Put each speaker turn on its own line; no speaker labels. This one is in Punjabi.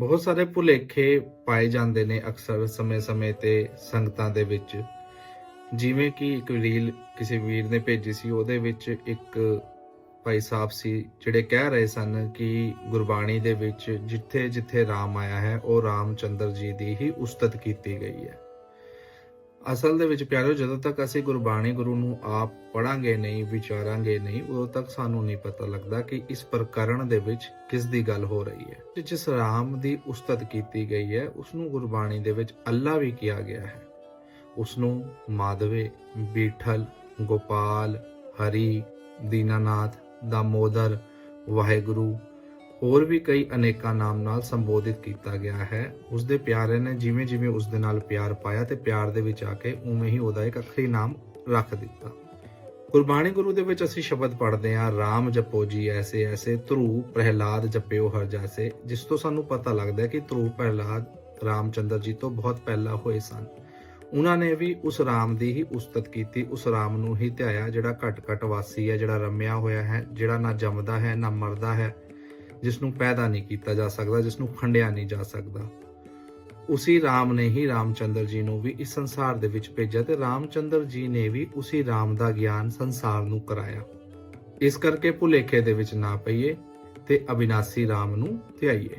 ਬਹੁਤ ਸਾਰੇ ਭੁਲੇਖੇ ਪਾਏ ਜਾਂਦੇ ਨੇ ਅਕਸਰ ਸਮੇਂ-ਸਮੇਂ ਤੇ ਸੰਗਤਾਂ ਦੇ ਵਿੱਚ। ਜਿਵੇਂ ਕਿ ਇੱਕ ਰੀਲ ਕਿਸੇ ਵੀਰ ਨੇ ਭੇਜੀ ਸੀ, ਉਹਦੇ ਵਿੱਚ ਇੱਕ ਭਾਈ ਸਾਹਿਬ ਸੀ ਜਿਹੜੇ ਕਹਿ ਰਹੇ ਸਨ ਕਿ ਗੁਰਬਾਣੀ ਦੇ ਵਿੱਚ ਜਿੱਥੇ ਜਿੱਥੇ ਰਾਮ ਆਇਆ ਹੈ, ਉਹ ਰਾਮਚੰਦਰ ਜੀ ਦੀ ਹੀ ਉਸਤਤ ਕੀਤੀ ਗਈ ਹੈ। ਅਸਲ ਦੇ ਵਿੱਚ ਪਿਆਰਿਓ, ਜਦੋਂ ਤੱਕ ਅਸੀਂ ਗੁਰਬਾਣੀ ਗੁਰੂ ਨੂੰ ਆਪ ਪੜਾਂਗੇ ਨਹੀਂ, ਵਿਚਾਰਾਂਗੇ ਨਹੀਂ, ਉਦੋਂ ਤੱਕ ਸਾਨੂੰ ਨਹੀਂ ਪਤਾ ਲੱਗਦਾ ਕਿ ਇਸ ਪ੍ਰਕਰਣ ਦੇ ਵਿੱਚ ਕਿਸ ਦੀ ਗੱਲ ਹੋ ਰਹੀ ਹੈ। ਜਿਸ ਰਾਮ ਦੀ ਉਸਤਤ ਕੀਤੀ ਗਈ ਹੈ ਉਸ ਨੂੰ ਗੁਰਬਾਣੀ ਦੇ ਵਿੱਚ ਅੱਲਾ ਵੀ ਕਿਹਾ ਗਿਆ ਹੈ। ਉਸ ਨੂੰ ਮਾਧਵੇ, ਬੀਠਲ, ਗੋਪਾਲ, ਹਰੀ, ਦੀਨਾਨਾਥ, ਦਾਮੋਦਰ, ਵਾਹਿਗੁਰੂ ਹੋਰ ਵੀ ਕਈ ਅਨੇਕਾਂ ਨਾਮ ਨਾਲ ਸੰਬੋਧਿਤ ਕੀਤਾ ਗਿਆ ਹੈ। ਉਸ ਦੇ ਪਿਆਰੇ ਨੇ ਜਿਵੇਂ ਜਿਵੇਂ ਉਸ ਦੇ ਨਾਲ ਪਿਆਰ ਪਾਇਆ ਤੇ ਪਿਆਰ ਦੇ ਵਿੱਚ ਆ ਕੇ ਉਵੇਂ ਹੀ ਉਹਦਾ ਇੱਕ ਅਖਰੀ ਨਾਮ ਰੱਖ ਦਿੱਤਾ। ਗੁਰਬਾਣੀ ਗੁਰੂ ਦੇ ਵਿੱਚ ਅਸੀਂ ਸ਼ਬਦ ਪੜ੍ਹਦੇ ਹਾਂ RAM ਜਪੋ ਜੀ ਐਸੇ ਐਸੇ, ਧਰੂ ਪ੍ਰਹਿਲਾਦ ਜਪਿਓ ਹਰ ਜਾਸੇ। ਜਿਸ ਤੋਂ ਸਾਨੂੰ ਪਤਾ ਲੱਗਦਾ ਹੈ ਕਿ ਧਰੂ ਪ੍ਰਹਿਲਾਦ ਰਾਮਚੰਦਰ ਜੀ ਤੋਂ ਬਹੁਤ ਪਹਿਲਾਂ ਹੋਏ ਸਨ। ਉਹਨਾਂ ਨੇ ਵੀ ਉਸ ਰਾਮ ਦੀ ਹੀ ਉਸਤਤ ਕੀਤੀ, ਉਸ ਰਾਮ ਨੂੰ ਹੀ ਧਿਆਇਆ, ਜਿਹੜਾ ਘਟ ਘਟ ਵਾਸੀ ਹੈ, ਜਿਹੜਾ ਰਮਿਆ ਹੋਇਆ ਹੈ, ਜਿਹੜਾ ਨਾ ਜੰਮਦਾ ਹੈ, ਨਾ ਮਰਦਾ ਹੈ। ਜਿਸ ਨੂੰ ਪੈਦਾ ਨਹੀਂ ਕੀਤਾ ਜਾ ਸਕਦਾ ਜਿਸ ਨੂੰ ਖੰਡਿਆ ਨਹੀਂ ਜਾ ਸਕਦਾ। ਉਸੇ RAM ਨੇ ਹੀ ਰਾਮਚੰਦਰ ਜੀ ਨੂੰ ਵੀ ਇਸ ਸੰਸਾਰ ਦੇ ਵਿੱਚ ਭੇਜਿਆ ਤੇ ਰਾਮਚੰਦਰ ਜੀ ਨੇ ਵੀ ਉਸੇ ਰਾਮ ਦਾ ਗਿਆਨ ਸੰਸਾਰ ਨੂੰ ਕਰਾਇਆ। ਇਸ ਕਰਕੇ ਭੁਲੇਖੇ ਦੇ ਵਿੱਚ ਨਾ ਪਈਏ ਤੇ ਅਬਿਨਾਸੀ ਰਾਮ ਨੂੰ ਧਿਆਈਏ।